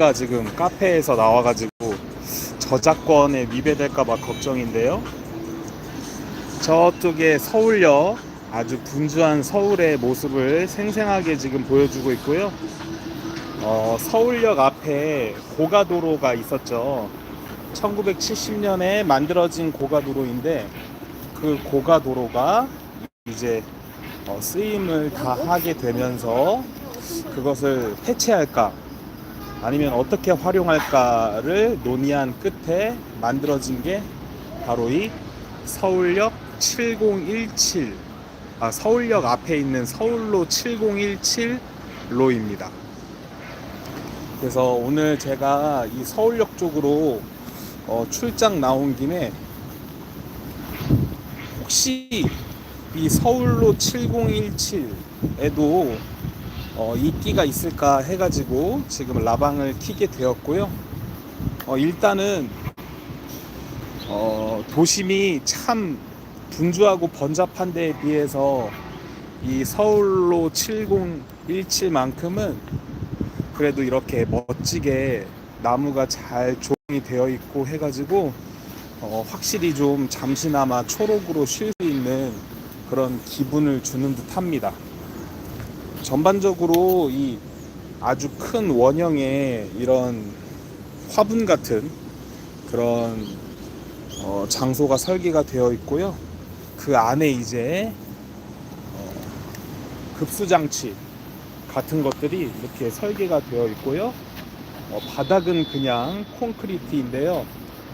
가 지금 카페에서 나와가지고 저작권에 위배될까봐 걱정인데요. 저쪽에 서울역 아주 분주한 서울의 모습을 생생하게 지금 보여주고 있고요. 어, 서울역 앞에 고가도로가 있었죠. 1970년에 만들어진 고가도로인데 그 고가도로가 이제 어, 쓰임을 다 하게 되면서 그것을 폐체할까 아니면 어떻게 활용할까를 논의한 끝에 만들어진 게 바로 이 서울역 7017 아, 서울역 앞에 있는 서울로 7017로입니다. 그래서 오늘 제가 이 서울역 쪽으로 어, 출장 나온 김에 혹시 이 서울로 7017에도 어, 인기가 있을까 해가지고 지금 라방을 키게 되었고요. 어, 일단은 어, 도심이 참 분주하고 번잡한 데에 비해서 이 서울로 7017만큼은 그래도 이렇게 멋지게 나무가 잘 조성이 되어 있고 해가지고 어, 확실히 좀 잠시나마 초록으로 쉴 수 있는 그런 기분을 주는 듯 합니다. 전반적으로 이 아주 큰 원형의 이런 화분 같은 그런 어, 장소가 설계가 되어 있고요. 그 안에 이제 어, 급수 장치 같은 것들이 이렇게 설계가 되어 있고요. 어, 바닥은 그냥 콘크리트인데요.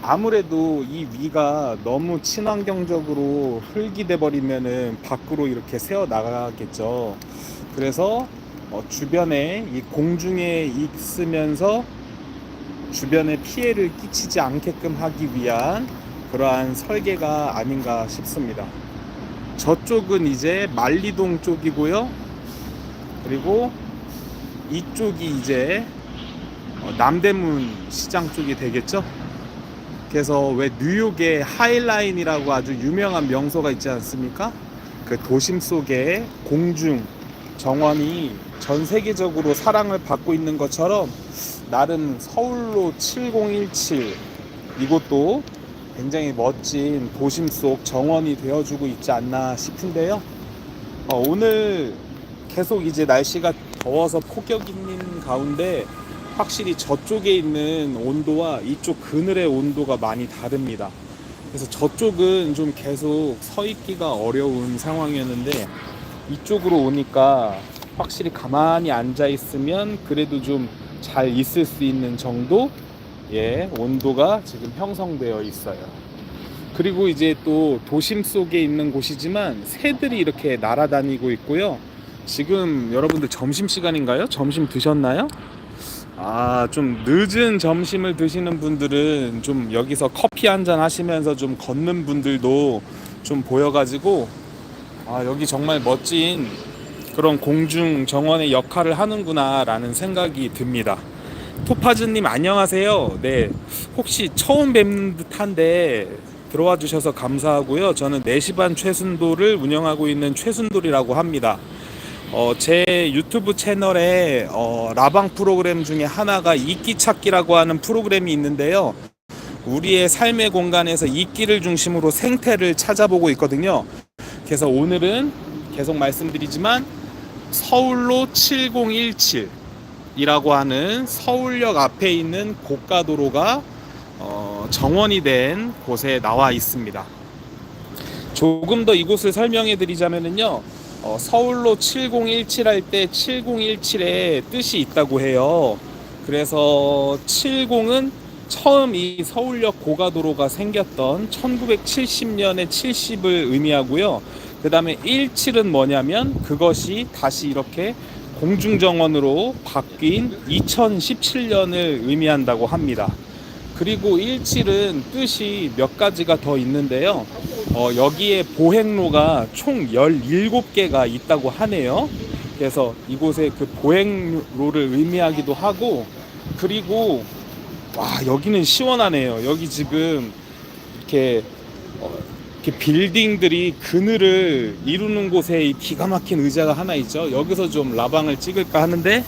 아무래도 이 위가 너무 친환경적으로 흙이 돼 버리면은 밖으로 이렇게 새어 나가겠죠. 그래서 어, 주변에 이 공중에 있으면서 주변에 피해를 끼치지 않게끔 하기 위한 그러한 설계가 아닌가 싶습니다. 저쪽은 이제 만리동 쪽이고요. 그리고 이쪽이 이제 어, 남대문 시장 쪽이 되겠죠. 그래서 왜 뉴욕의 하이라인이라고 아주 유명한 명소가 있지 않습니까? 그 도심 속에 공중 정원이 전 세계적으로 사랑을 받고 있는 것처럼 나름 서울로 7017 이곳도 굉장히 멋진 도심 속 정원이 되어주고 있지 않나 싶은데요. 어, 오늘 계속 이제 날씨가 더워서 폭염 있는 가운데 확실히 저쪽에 있는 온도와 이쪽 그늘의 온도가 많이 다릅니다. 그래서 저쪽은 좀 계속 서 있기가 어려운 상황이었는데 이쪽으로 오니까 확실히 가만히 앉아 있으면 그래도 좀 잘 있을 수 있는 정도 의 온도가 지금 형성되어 있어요. 그리고 이제 또 도심 속에 있는 곳이지만 새들이 이렇게 날아다니고 있고요. 지금 여러분들 점심 시간인가요? 점심 드셨나요? 아, 좀 늦은 점심을 드시는 분들은 좀 여기서 커피 한 잔 하시면서 좀 걷는 분들도 좀 보여가지고 아, 여기 정말 멋진 그런 공중 정원의 역할을 하는구나라는 생각이 듭니다. 토파즈님 안녕하세요. 네, 혹시 처음 뵙는 듯한데 들어와 주셔서 감사하고요. 저는 4시 반 최순도를 운영하고 있는 최순돌이라고 합니다. 어, 제 유튜브 채널에 어, 라방 프로그램 중에 하나가 이끼 찾기라고 하는 프로그램이 있는데요. 우리의 삶의 공간에서 이끼를 중심으로 생태를 찾아보고 있거든요. 그래서 오늘은 계속 말씀드리지만 서울로 7017 이라고 하는 서울역 앞에 있는 고가도로가 어, 정원이 된 곳에 나와 있습니다. 조금 더 이곳을 설명해 드리자면요. 어, 서울로 7017 할 때 7017의 뜻이 있다고 해요. 그래서 70은 처음 이 서울역 고가도로가 생겼던 1970년의 70을 의미하고요. 그 다음에 17은 뭐냐면 그것이 다시 이렇게 공중정원으로 바뀐 2017년을 의미한다고 합니다. 그리고 17은 뜻이 몇 가지가 더 있는데요. 어, 여기에 보행로가 총 17개가 있다고 하네요. 그래서 이곳에 그 보행로를 의미하기도 하고, 그리고, 와, 여기는 시원하네요. 여기 지금 이렇게, 어, 이렇게 빌딩들이 그늘을 이루는 곳에 이 기가 막힌 의자가 하나 있죠. 여기서 좀 라방을 찍을까 하는데,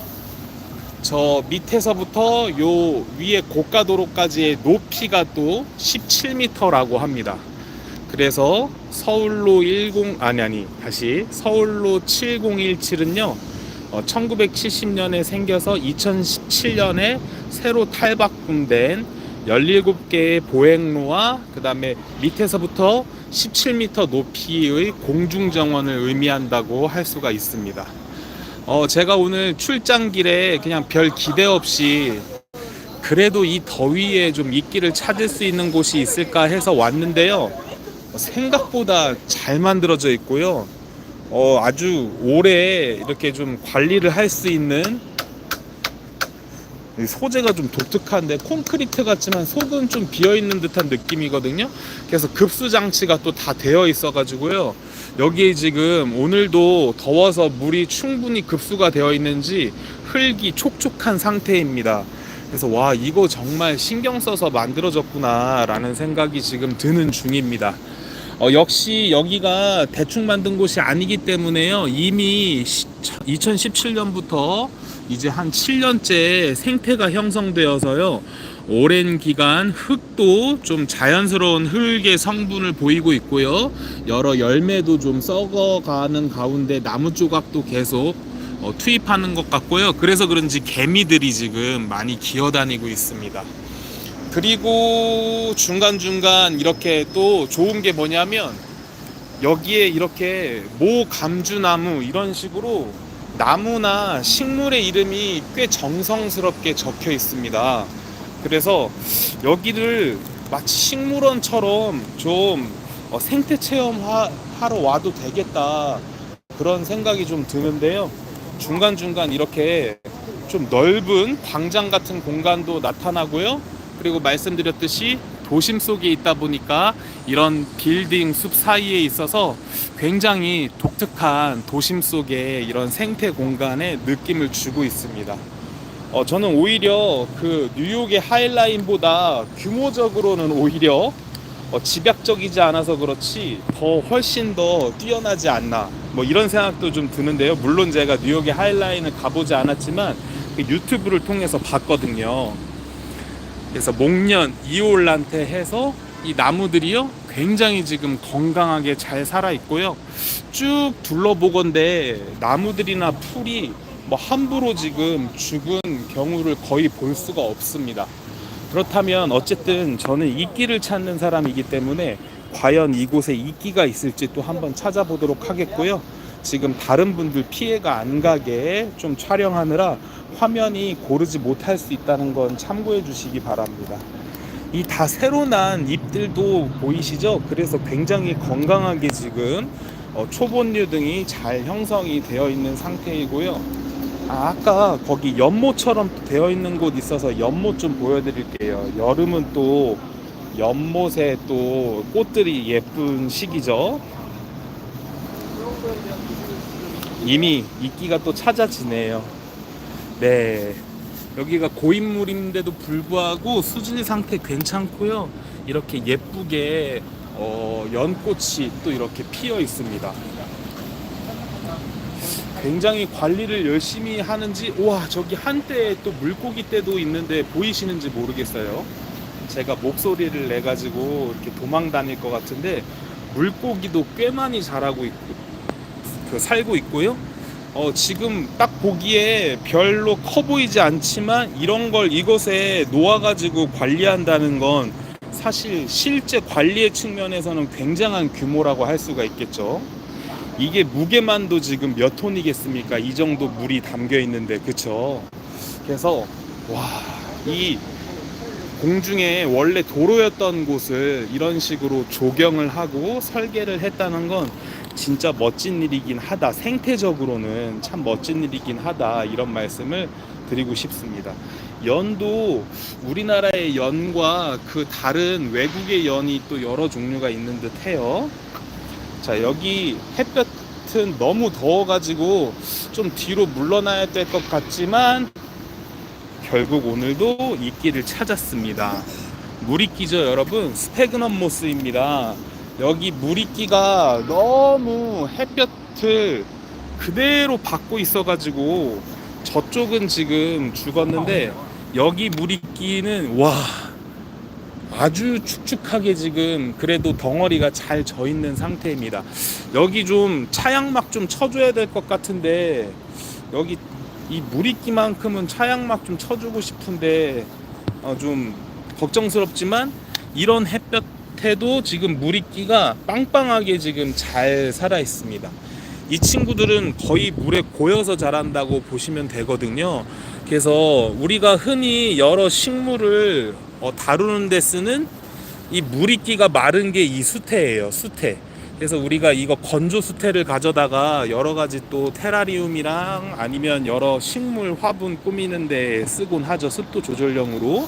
저 밑에서부터 요 위에 고가도로까지의 높이가 또 17m라고 합니다. 그래서 서울로 10 아니 아니 다시 서울로 7017은요. 어, 1970년에 생겨서 2017년에 새로 탈바꿈된 17개의 보행로와 그 다음에 밑에서부터 17m 높이의 공중정원을 의미한다고 할 수가 있습니다. 어, 제가 오늘 출장길에 그냥 별 기대 없이 그래도 이 더위에 좀 이끼를 찾을 수 있는 곳이 있을까 해서 왔는데요. 생각보다 잘 만들어져 있고요. 어, 아주 오래 이렇게 좀 관리를 할 수 있는 이 소재가 좀 독특한데 콘크리트 같지만 속은 좀 비어 있는 듯한 느낌이거든요. 그래서 급수 장치가 또 다 되어 있어 가지고요. 여기에 지금 오늘도 더워서 물이 충분히 급수가 되어 있는지 흙이 촉촉한 상태입니다. 그래서 와 이거 정말 신경 써서 만들어졌구나 라는 생각이 지금 드는 중입니다. 어, 역시 여기가 대충 만든 곳이 아니기 때문에요. 이미 2017년부터 이제 한 7년째 생태가 형성되어서요. 오랜 기간 흙도 좀 자연스러운 흙의 성분을 보이고 있고요. 여러 열매도 좀 썩어가는 가운데 나무 조각도 계속 어, 투입하는 것 같고요. 그래서 그런지 개미들이 지금 많이 기어다니고 있습니다. 그리고 중간중간 이렇게 또 좋은 게 뭐냐면 여기에 이렇게 모 감주나무 이런 식으로 나무나 식물의 이름이 꽤 정성스럽게 적혀 있습니다. 그래서 여기를 마치 식물원처럼 좀 어, 생태 체험하러 와도 되겠다 그런 생각이 좀 드는데요. 중간중간 이렇게 좀 넓은 광장 같은 공간도 나타나고요. 그리고 말씀드렸듯이 도심 속에 있다 보니까 이런 빌딩 숲 사이에 있어서 굉장히 독특한 도심 속의 이런 생태 공간의 느낌을 주고 있습니다. 어, 저는 오히려 그 뉴욕의 하이라인보다 규모적으로는 오히려 어, 집약적이지 않아서 그렇지 더 훨씬 더 뛰어나지 않나 뭐 이런 생각도 좀 드는데요. 물론 제가 뉴욕의 하이라인을 가보지 않았지만 그 유튜브를 통해서 봤거든요. 그래서 목련, 이올란테 해서 이 나무들이요 굉장히 지금 건강하게 잘 살아 있고요. 쭉 둘러보건데 나무들이나 풀이 뭐 함부로 지금 죽은 경우를 거의 볼 수가 없습니다. 그렇다면 어쨌든 저는 이끼를 찾는 사람이기 때문에 과연 이곳에 이끼가 있을지 또 한번 찾아보도록 하겠고요. 지금 다른 분들 피해가 안 가게 좀 촬영하느라 화면이 고르지 못할 수 있다는 건 참고해 주시기 바랍니다. 이 다 새로 난 잎들도 보이시죠? 그래서 굉장히 건강하게 지금 어, 초본류 등이 잘 형성이 되어 있는 상태이고요. 아, 아까 거기 연못처럼 되어 있는 곳 있어서 연못 좀 보여드릴게요. 여름은 또 연못에 또 꽃들이 예쁜 시기죠. 이미 이끼가 또 찾아지네요. 네. 여기가 고인물인데도 불구하고 수질 상태 괜찮고요. 이렇게 예쁘게 어, 연꽃이 또 이렇게 피어 있습니다. 굉장히 관리를 열심히 하는지 와 저기 한때 또 물고기 떼도 있는데 보이시는지 모르겠어요. 제가 목소리를 내 가지고 이렇게 도망 다닐 것 같은데 물고기도 꽤 많이 자라고 있고 그 살고 있고요. 어, 지금 딱 보기에 별로 커 보이지 않지만 이런 걸 이곳에 놓아가지고 관리한다는 건 사실 실제 관리의 측면에서는 굉장한 규모라고 할 수가 있겠죠. 이게 무게만도 지금 몇 톤이겠습니까? 이 정도 물이 담겨 있는데, 그쵸? 그래서, 와, 이 공중에 원래 도로였던 곳을 이런 식으로 조경을 하고 설계를 했다는 건 진짜 멋진 일이긴 하다. 생태적으로는 참 멋진 일이긴 하다. 이런 말씀을 드리고 싶습니다. 연도 우리나라의 연과 그 다른 외국의 연이 또 여러 종류가 있는 듯 해요. 자, 여기 햇볕은 너무 더워가지고 좀 뒤로 물러나야 될 것 같지만 결국 오늘도 이끼를 찾았습니다. 물이 끼죠, 여러분. 스페그넘 모스입니다. 여기 물이끼가 너무 햇볕을 그대로 받고 있어가지고 저쪽은 지금 죽었는데 여기 무리끼는 와 아주 축축하게 지금 그래도 덩어리가 잘 져 있는 상태입니다. 여기 좀 차양막 좀 쳐줘야 될 것 같은데 여기 이 무리끼만큼은 차양막 좀 쳐주고 싶은데 어, 좀 걱정스럽지만 이런 햇볕 에도 지금 무리끼가 빵빵하게 지금 잘 살아 있습니다. 이 친구들은 거의 물에 고여서 자란다고 보시면 되거든요. 그래서 우리가 흔히 여러 식물을 어, 다루는 데 쓰는 이 무리끼가 마른 게 이 수태예요. 수태. 그래서 우리가 이거 건조 수태를 가져다가 여러 가지 또 테라리움이랑 아니면 여러 식물 화분 꾸미는 데 쓰곤 하죠. 습도 조절용으로.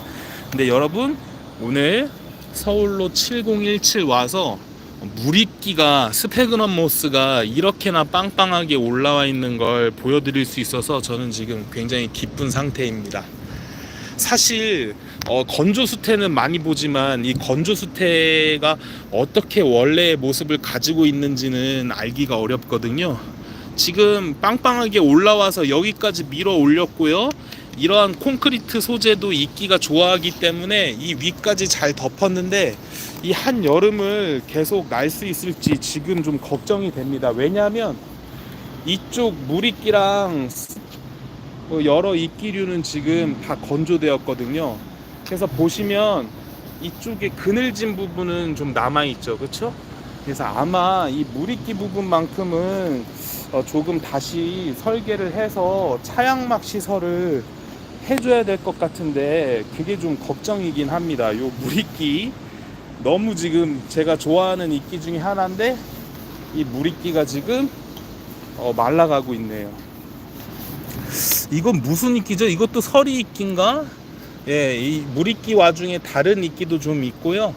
근데 여러분 오늘 서울로 7017 와서 무리끼가 스페그넘 모스가 이렇게나 빵빵하게 올라와 있는 걸 보여드릴 수 있어서 저는 지금 굉장히 기쁜 상태입니다. 사실 어, 건조 수태는 많이 보지만 이 건조 수태가 어떻게 원래의 모습을 가지고 있는지는 알기가 어렵거든요. 지금 빵빵하게 올라와서 여기까지 밀어 올렸고요. 이러한 콘크리트 소재도 있기가 좋아하기 때문에 이 위까지 잘 덮었는데 이 한 여름을 계속 날 수 있을지 지금 좀 걱정이 됩니다. 왜냐하면 이쪽 물이끼랑 뭐 여러 이끼류는 지금 다 건조되었거든요. 그래서 보시면 이쪽에 그늘진 부분은 좀 남아 있죠, 그렇죠? 그래서 아마 이 물이끼 부분만큼은 어, 조금 다시 설계를 해서 차양막 시설을 해줘야 될 것 같은데 그게 좀 걱정이긴 합니다. 요 물이끼 너무 지금 제가 좋아하는 이끼 중에 하나인데 이 물이끼가 지금 어, 말라가고 있네요. 이건 무슨 이끼죠? 이것도 서리 이끼인가? 예, 이 물이끼 와중에 다른 이끼도 좀 있고요.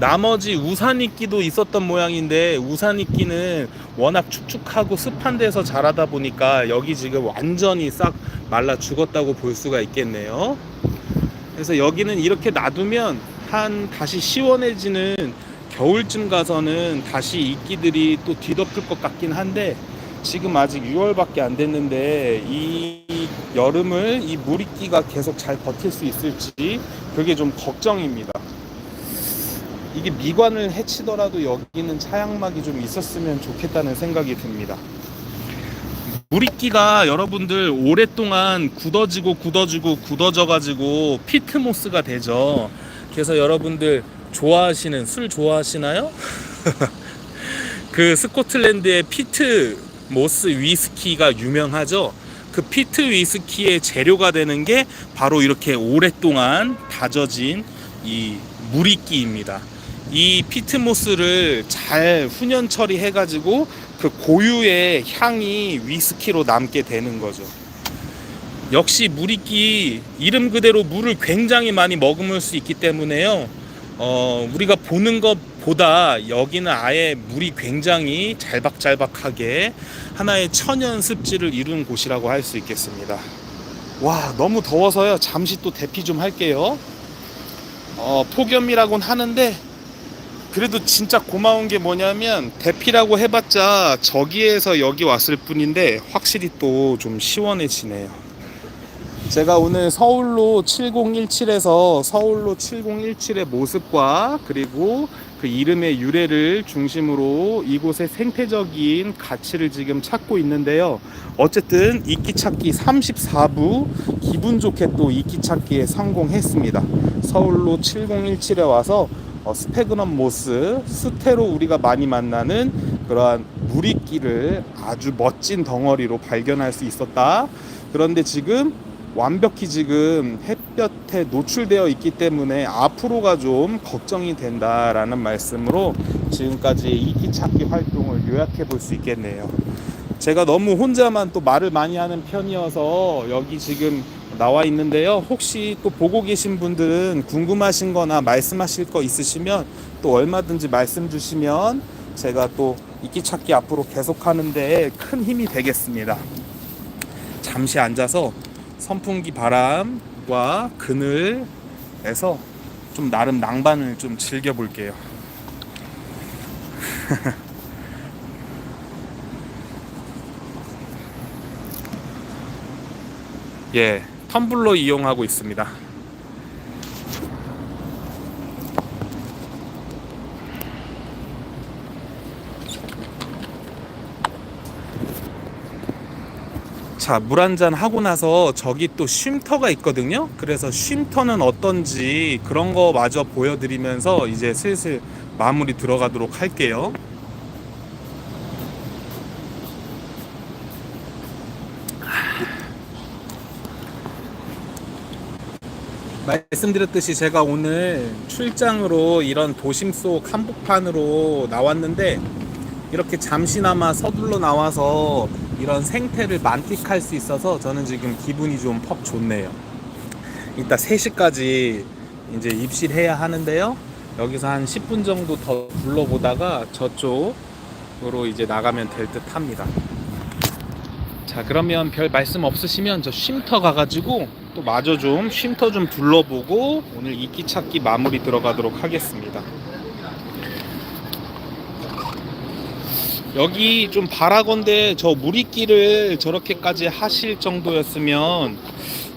나머지 우산 이끼도 있었던 모양인데 우산 이끼는 워낙 축축하고 습한 데서 자라다 보니까 여기 지금 완전히 싹 말라 죽었다고 볼 수가 있겠네요. 그래서 여기는 이렇게 놔두면 한 다시 시원해지는 겨울쯤 가서는 다시 이끼들이 또 뒤덮을 것 같긴 한데 지금 아직 6월밖에 안 됐는데 이 여름을 이 무리끼가 계속 잘 버틸 수 있을지 그게 좀 걱정입니다. 이게 미관을 해치더라도 여기는 차양막이 좀 있었으면 좋겠다는 생각이 듭니다. 무리끼가 여러분들 오랫동안 굳어지고 굳어지고 굳어져 가지고 피트모스가 되죠. 그래서 여러분들 좋아하시는 술 좋아하시나요? 그 스코틀랜드의 피트 모스 위스키가 유명하죠. 그 피트 위스키의 재료가 되는 게 바로 이렇게 오랫동안 다져진 이 무리끼입니다. 이 피트모스를 잘 훈연 처리해 가지고 그 고유의 향이 위스키로 남게 되는 거죠. 역시 무리끼 이름 그대로 물을 굉장히 많이 머금을 수 있기 때문에요. 어, 우리가 보는 것보다 여기는 아예 물이 굉장히 잘박잘박하게 하나의 천연 습지를 이룬 곳이라고 할 수 있겠습니다. 와, 너무 더워서요. 잠시 또 대피 좀 할게요. 어, 폭염이라곤 하는데 그래도 진짜 고마운 게 뭐냐면 대피라고 해봤자 저기에서 여기 왔을 뿐인데 확실히 또 좀 시원해지네요. 제가 오늘 서울로 7017에서 서울로 7017의 모습과 그리고 그 이름의 유래를 중심으로 이곳의 생태적인 가치를 지금 찾고 있는데요. 어쨌든 이끼 찾기 34부 기분 좋게 또 이끼 찾기에 성공했습니다. 서울로 7017에 와서 어, 스페그넘 모스, 스테로 우리가 많이 만나는 그러한 무리끼를 아주 멋진 덩어리로 발견할 수 있었다. 그런데 지금 완벽히 지금 햇볕에 노출되어 있기 때문에 앞으로가 좀 걱정이 된다라는 말씀으로 지금까지 이끼 찾기 활동을 요약해 볼 수 있겠네요. 제가 너무 혼자만 또 말을 많이 하는 편이어서 여기 지금 나와 있는데요. 혹시 또 보고 계신 분들은 궁금하신 거나 말씀하실 거 있으시면 또 얼마든지 말씀 주시면 제가 또 이끼 찾기 앞으로 계속 하는데 큰 힘이 되겠습니다. 잠시 앉아서 선풍기 바람과 그늘에서 좀 나름 낭만을 좀 즐겨 볼게요. 예, 텀블러 이용하고 있습니다. 자, 물 한 잔 하고 나서 저기 또 쉼터가 있거든요. 그래서 쉼터는 어떤지 그런 거 마저 보여드리면서 이제 슬슬 마무리 들어가도록 할게요. 말씀드렸듯이 제가 오늘 출장으로 이런 도심 속 한복판으로 나왔는데 이렇게 잠시나마 서둘러 나와서 이런 생태를 만끽할 수 있어서 저는 지금 기분이 좀 퍽 좋네요. 이따 3시까지 이제 입실해야 하는데요. 여기서 한 10분 정도 더 둘러보다가 저쪽으로 이제 나가면 될 듯 합니다. 자, 그러면 별 말씀 없으시면 저 쉼터 가가지고 또 마저 좀 쉼터 좀 둘러보고 오늘 이끼 찾기 마무리 들어가도록 하겠습니다. 여기 좀 바라건대 저 무리끼를 저렇게까지 하실 정도였으면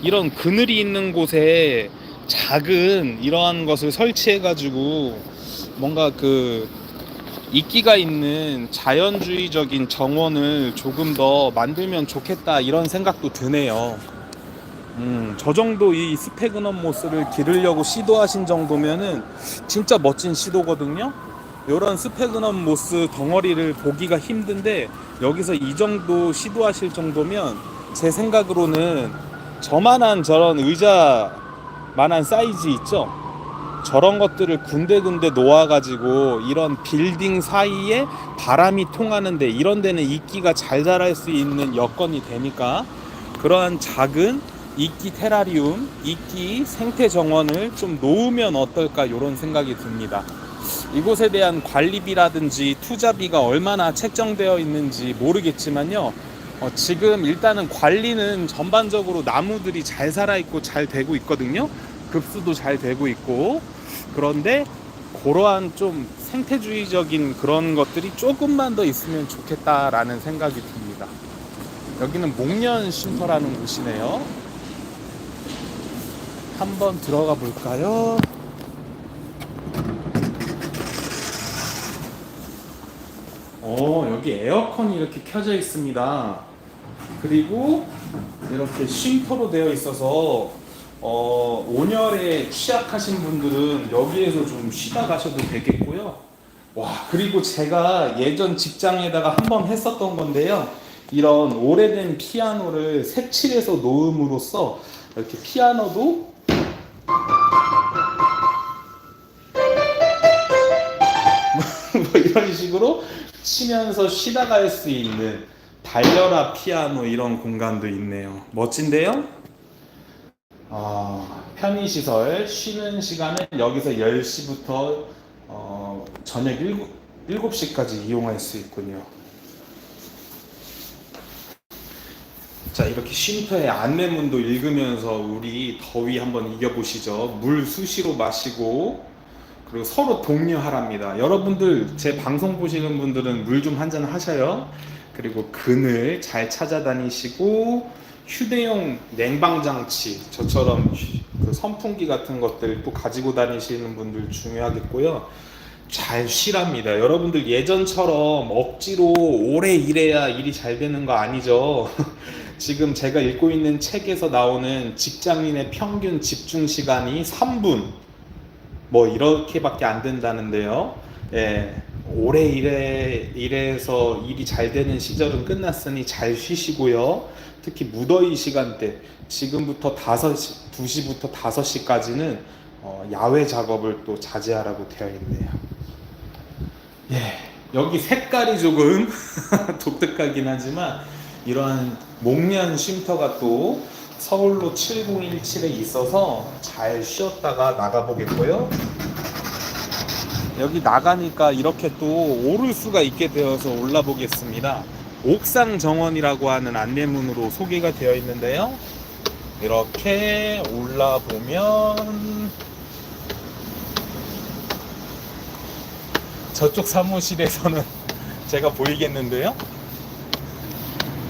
이런 그늘이 있는 곳에 작은 이러한 것을 설치해 가지고 뭔가 그 이끼가 있는 자연주의적인 정원을 조금 더 만들면 좋겠다 이런 생각도 드네요. 음, 저 정도 이 스페그넘 모스를 기르려고 시도하신 정도면은 진짜 멋진 시도거든요. 이런 스페그넘 모스 덩어리를 보기가 힘든데 여기서 이 정도 시도하실 정도면 제 생각으로는 저만한 저런 의자만한 사이즈 있죠? 저런 것들을 군데군데 놓아가지고 이런 빌딩 사이에 바람이 통하는데 이런 데는 이끼가 잘 자랄 수 있는 여건이 되니까 그러한 작은 이끼 테라리움, 이끼 생태 정원을 좀 놓으면 어떨까 이런 생각이 듭니다. 이곳에 대한 관리비라든지 투자비가 얼마나 책정되어 있는지 모르겠지만요. 어, 지금 일단은 관리는 전반적으로 나무들이 잘 살아있고 잘 되고 있거든요. 급수도 잘 되고 있고. 그런데 그러한 좀 생태주의적인 그런 것들이 조금만 더 있으면 좋겠다라는 생각이 듭니다. 여기는 목련 쉼터라는 곳이네요. 한번 들어가 볼까요? 어, 여기 에어컨이 이렇게 켜져 있습니다. 그리고 이렇게 쉼터로 되어 있어서 어, 온열에 취약하신 분들은 여기에서 좀 쉬다 가셔도 되겠고요. 와, 그리고 제가 예전 직장에다가 한 번 했었던 건데요. 이런 오래된 피아노를 색칠해서 놓음으로써 이렇게 피아노도 뭐 이런 식으로 치면서 쉬다 갈 수 있는 달려라 피아노 이런 공간도 있네요. 멋진데요? 아, 편의시설 쉬는 시간은 여기서 10시부터 어, 저녁 7, 7시까지 이용할 수 있군요. 자, 이렇게 쉼터의 안내문도 읽으면서 우리 더위 한번 이겨보시죠. 물 수시로 마시고 그리고 서로 독려하랍니다. 여러분들 제 방송 보시는 분들은 물 좀 한잔 하셔요. 그리고 그늘 잘 찾아다니시고 휴대용 냉방 장치 저처럼 그 선풍기 같은 것들 또 가지고 다니시는 분들 중요하겠고요. 잘 쉬랍니다. 여러분들 예전처럼 억지로 오래 일해야 일이 잘 되는 거 아니죠. 지금 제가 읽고 있는 책에서 나오는 직장인의 평균 집중 시간이 3분 뭐 이렇게밖에 안 된다는데요. 예, 오래 일해 일해서 일이 잘 되는 시절은 끝났으니 잘 쉬시고요. 특히 무더위 시간대 지금부터 5시, 2시부터 5시까지는 어, 야외 작업을 또 자제하라고 되어 있네요. 예, 여기 색깔이 조금 독특하긴 하지만 이러한 목련 쉼터가 또 서울로 7017에 있어서 잘 쉬었다가 나가보겠고요. 여기 나가니까 이렇게 또 오를 수가 있게 되어서 올라보겠습니다. 옥상 정원이라고 하는 안내문으로 소개가 되어 있는데요. 이렇게 올라보면 저쪽 사무실에서는 제가 보이겠는데요.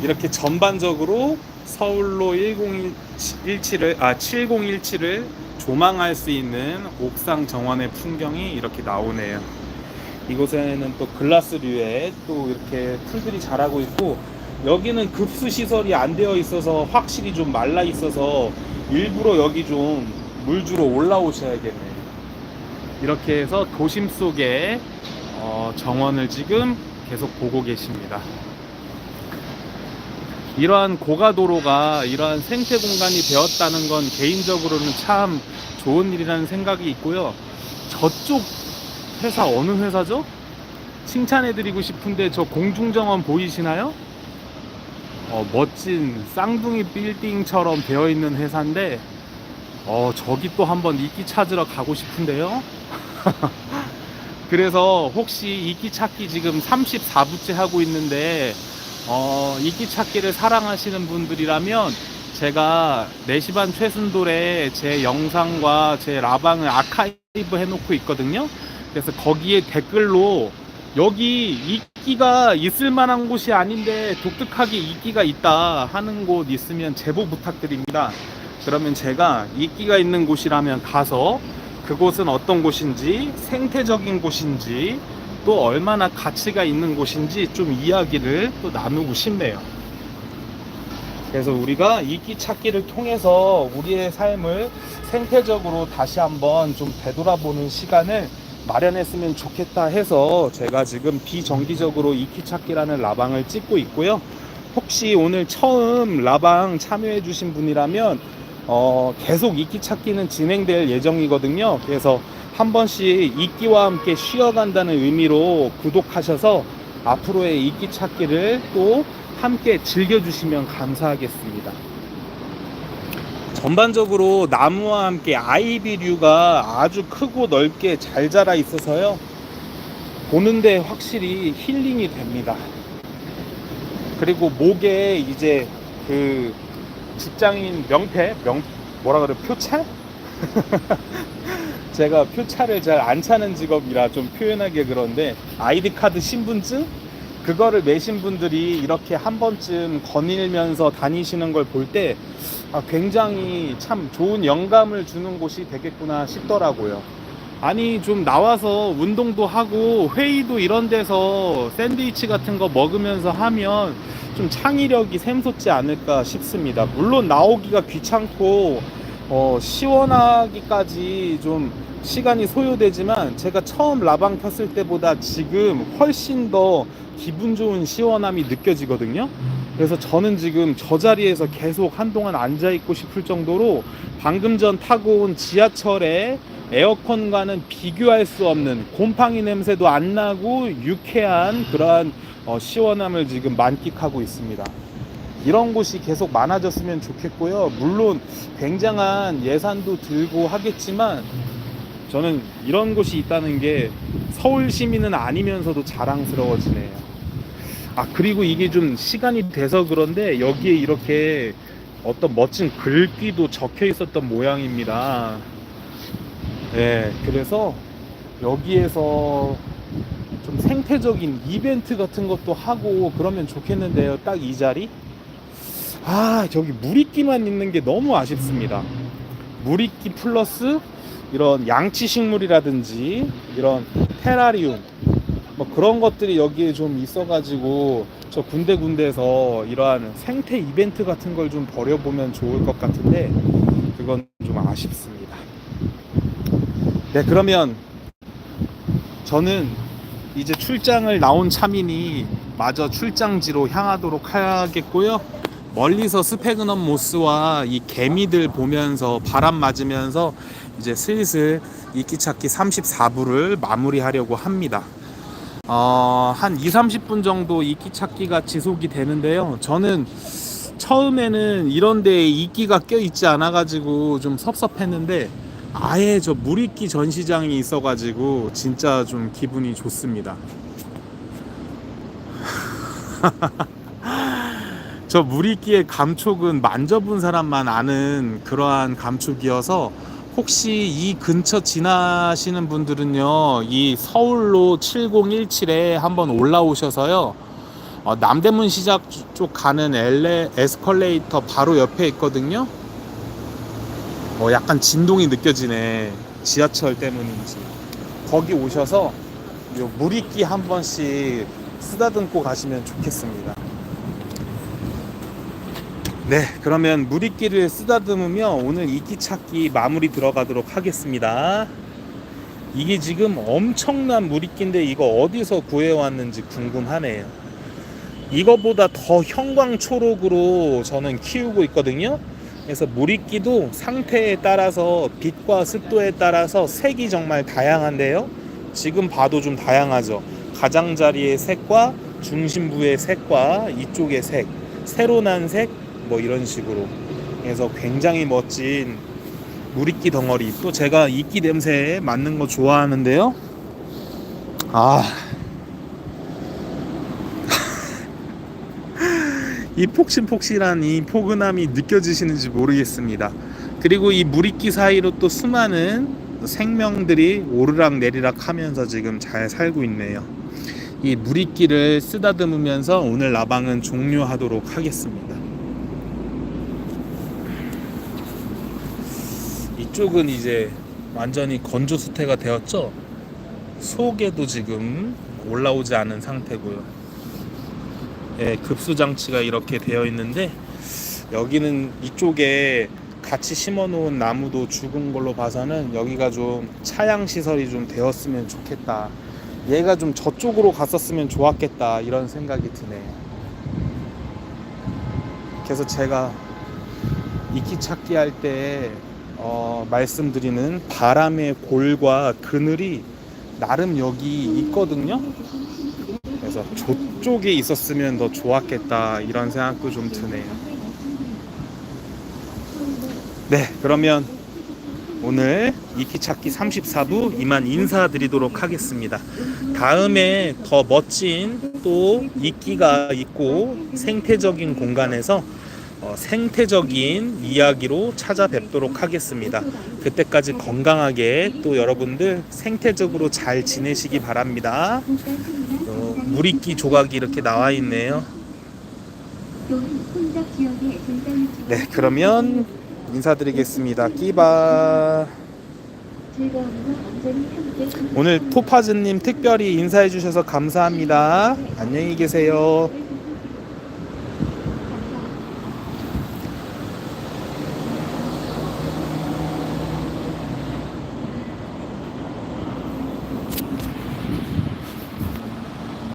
이렇게 전반적으로 서울로 1017을 아 7017을 조망할 수 있는 옥상 정원의 풍경이 이렇게 나오네요. 이곳에는 또 글라스류에 또 이렇게 풀들이 자라고 있고 여기는 급수 시설이 안 되어 있어서 확실히 좀 말라 있어서 일부러 여기 좀 물 주러 올라오셔야겠네요. 이렇게 해서 도심 속에 어, 정원을 지금 계속 보고 계십니다. 이러한 고가도로가 이러한 생태 공간이 되었다는 건 개인적으로는 참 좋은 일이라는 생각이 있고요. 저쪽 회사 어느 회사죠? 칭찬해드리고 싶은데 저 공중정원 보이시나요? 어, 멋진 쌍둥이 빌딩처럼 되어 있는 회사인데 어, 저기 또 한번 이끼 찾으러 가고 싶은데요. 그래서 혹시 이끼 찾기 지금 34부째 하고 있는데 어, 이끼 찾기를 사랑하시는 분들이라면 제가 4시 반 최순돌에 제 영상과 제 라방을 아카이브 해놓고 있거든요. 그래서 거기에 댓글로 여기 이끼가 있을 만한 곳이 아닌데 독특하게 이끼가 있다 하는 곳 있으면 제보 부탁드립니다. 그러면 제가 이끼가 있는 곳이라면 가서 그곳은 어떤 곳인지 생태적인 곳인지 또 얼마나 가치가 있는 곳인지 좀 이야기를 또 나누고 싶네요. 그래서 우리가 이끼 찾기를 통해서 우리의 삶을 생태적으로 다시 한번 좀 되돌아보는 시간을 마련했으면 좋겠다 해서 제가 지금 비정기적으로 이끼 찾기라는 라방을 찍고 있고요. 혹시 오늘 처음 라방 참여해 주신 분이라면 어, 계속 이끼 찾기는 진행될 예정이거든요. 그래서 한 번씩 이끼와 함께 쉬어간다는 의미로 구독하셔서 앞으로의 이끼 찾기를 또 함께 즐겨주시면 감사하겠습니다. 전반적으로 나무와 함께 아이비류가 아주 크고 넓게 잘 자라 있어서요. 보는데 확실히 힐링이 됩니다. 그리고 목에 이제 그 직장인 명패, 명 뭐라 그래 표차? 제가 표차를 잘 안 차는 직업이라 좀 표현하기 그런데 아이디 카드 신분증 그거를 매신 분들이 이렇게 한 번쯤 거닐면서 다니시는 걸 볼때 아, 굉장히 참 좋은 영감을 주는 곳이 되겠구나 싶더라고요. 아니 좀 나와서 운동도 하고 회의도 이런 데서 샌드위치 같은 거 먹으면서 하면 좀 창의력이 샘솟지 않을까 싶습니다. 물론 나오기가 귀찮고 어, 시원하기까지 좀 시간이 소요되지만 제가 처음 라방 켰을 때보다 지금 훨씬 더 기분 좋은 시원함이 느껴지거든요. 그래서 저는 지금 저 자리에서 계속 한동안 앉아 있고 싶을 정도로 방금 전 타고 온 지하철에 에어컨과는 비교할 수 없는 곰팡이 냄새도 안 나고 유쾌한 그러한 어, 시원함을 지금 만끽하고 있습니다. 이런 곳이 계속 많아졌으면 좋겠고요. 물론 굉장한 예산도 들고 하겠지만 저는 이런 곳이 있다는 게 서울 시민은 아니면서도 자랑스러워지네요. 아 그리고 이게 좀 시간이 돼서 그런데 여기에 이렇게 어떤 멋진 글귀도 적혀 있었던 모양입니다. 네, 그래서 여기에서 좀 생태적인 이벤트 같은 것도 하고 그러면 좋겠는데요. 딱 이 자리? 아, 저기 물이끼만 있는 게 너무 아쉽습니다. 물이끼 플러스 이런 양치 식물이라든지 이런 테라리움 뭐 그런 것들이 여기에 좀 있어가지고 저 군데군데에서 이러한 생태 이벤트 같은 걸 좀 벌여보면 좋을 것 같은데 그건 좀 아쉽습니다. 네, 그러면 저는 이제 출장을 나온 차민이 마저 출장지로 향하도록 하겠고요. 멀리서 스페그넘 모스와 이 개미들 보면서 바람 맞으면서 이제 슬슬 이끼 찾기 34부를 마무리하려고 합니다. 어, 한 2, 30분 정도 이끼 찾기가 지속이 되는데요. 저는 처음에는 이런 데에 이끼가 껴 있지 않아 가지고 좀 섭섭했는데 아예 저 물이끼 전시장이 있어 가지고 진짜 좀 기분이 좋습니다. 저 물이끼의 감촉은 만져본 사람만 아는 그러한 감촉이어서 혹시 이 근처 지나시는 분들은요 이 서울로 7017에 한번 올라오셔서요 어, 남대문 시장 쪽 가는 엘레 에스컬레이터 바로 옆에 있거든요. 어, 약간 진동이 느껴지네. 지하철 때문인지. 거기 오셔서 요 물이끼 한 번씩 쓰다듬고 가시면 좋겠습니다. 네, 그러면 물이끼를 쓰다듬으며 오늘 이끼 찾기 마무리 들어가도록 하겠습니다. 이게 지금 엄청난 물이끼인데 이거 어디서 구해왔는지 궁금하네요. 이거보다 더 형광초록으로 저는 키우고 있거든요. 그래서 물이끼도 상태에 따라서 빛과 습도에 따라서 색이 정말 다양한데요. 지금 봐도 좀 다양하죠. 가장자리의 색과 중심부의 색과 이쪽의 색, 새로 난 색, 뭐 이런 식으로. 그래서 굉장히 멋진 물이끼 덩어리. 또 제가 이끼 냄새에 맡는 거 좋아하는데요. 아. 이 폭신폭신한 이 포근함이 느껴지시는지 모르겠습니다. 그리고 이 물이끼 사이로 또 수많은 생명들이 오르락 내리락 하면서 지금 잘 살고 있네요. 이 물이끼를 쓰다듬으면서 오늘 라방은 종료하도록 하겠습니다. 이쪽은 이제 완전히 건조 수태가 되었죠. 속에도 지금 올라오지 않은 상태고요. 예, 급수 장치가 이렇게 되어 있는데 여기는 이쪽에 같이 심어 놓은 나무도 죽은 걸로 봐서는 여기가 좀 차양 시설이 좀 되었으면 좋겠다. 얘가 좀 저쪽으로 갔었으면 좋았겠다 이런 생각이 드네요. 그래서 제가 이끼 찾기 할 때 어, 말씀드리는 바람의 골과 그늘이 나름 여기 있거든요. 그래서 저쪽에 있었으면 더 좋았겠다 이런 생각도 좀 드네요. 네, 그러면 오늘 이키 찾기 34부 이만 인사드리도록 하겠습니다. 다음에 더 멋진 또 이끼가 있고 생태적인 공간에서 어, 생태적인 이야기로 찾아뵙도록 하겠습니다. 그때까지 건강하게 또 여러분들 생태적으로 잘 지내시기 바랍니다. 어, 물이끼 조각이 이렇게 나와 있네요. 네, 그러면 인사드리겠습니다. 끼바. 오늘 토파즈님 특별히 인사해 주셔서 감사합니다. 안녕히 계세요.